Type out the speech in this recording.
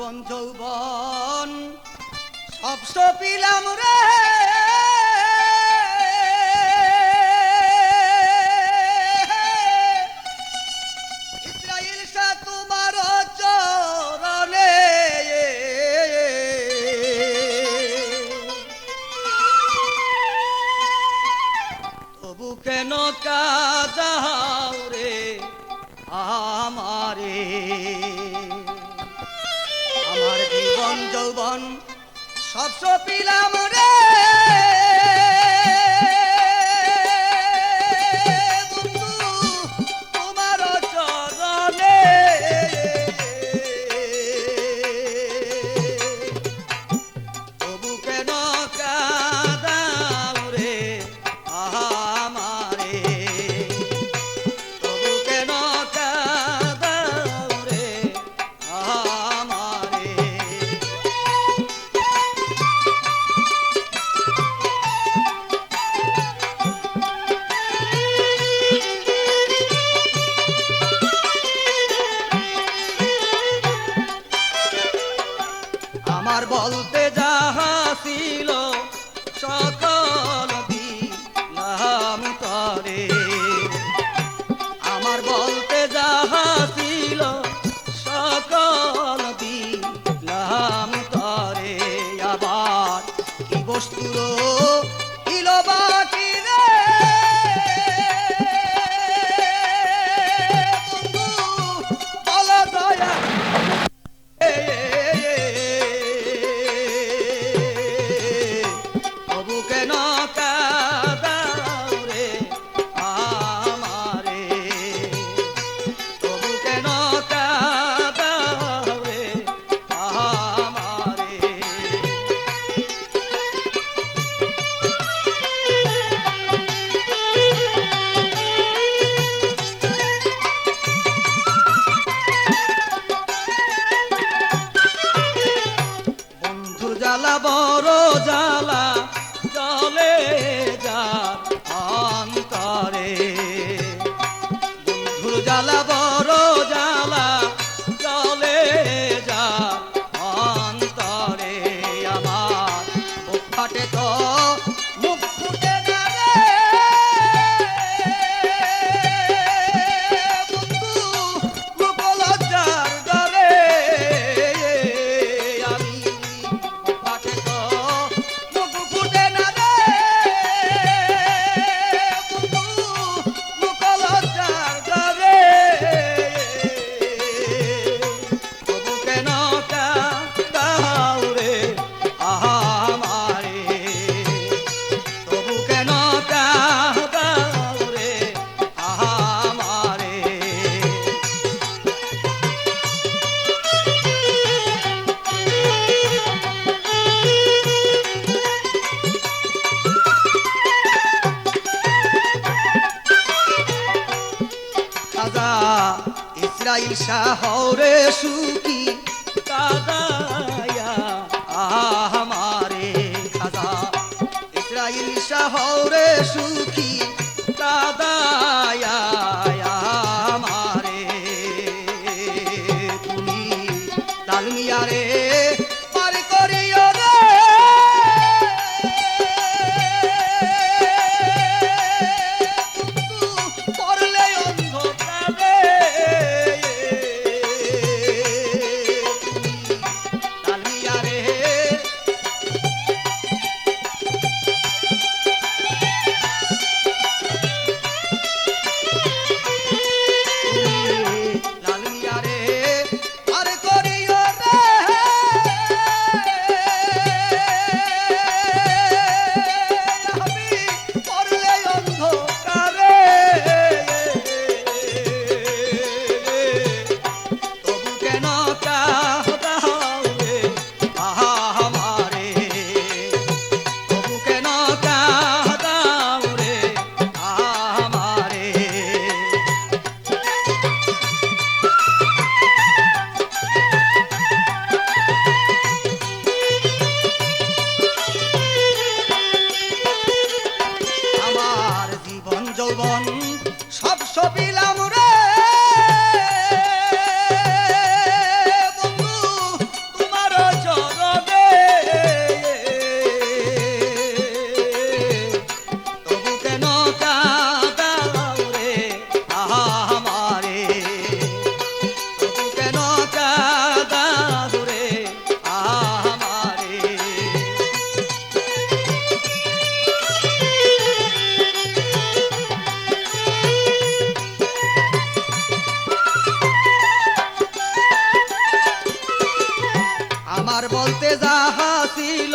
জীবন যৌবন সব সপিলাম রে। ইসরায়েল রে আমারে? যৌবন সব সপিলাম আর বলতে যাহা ছিল সত te রাইসা হরে সুখী। কাদায়া আমারে খাদা রাইসা হরে সুখী। কাদায়া বলতে যাহা ছিল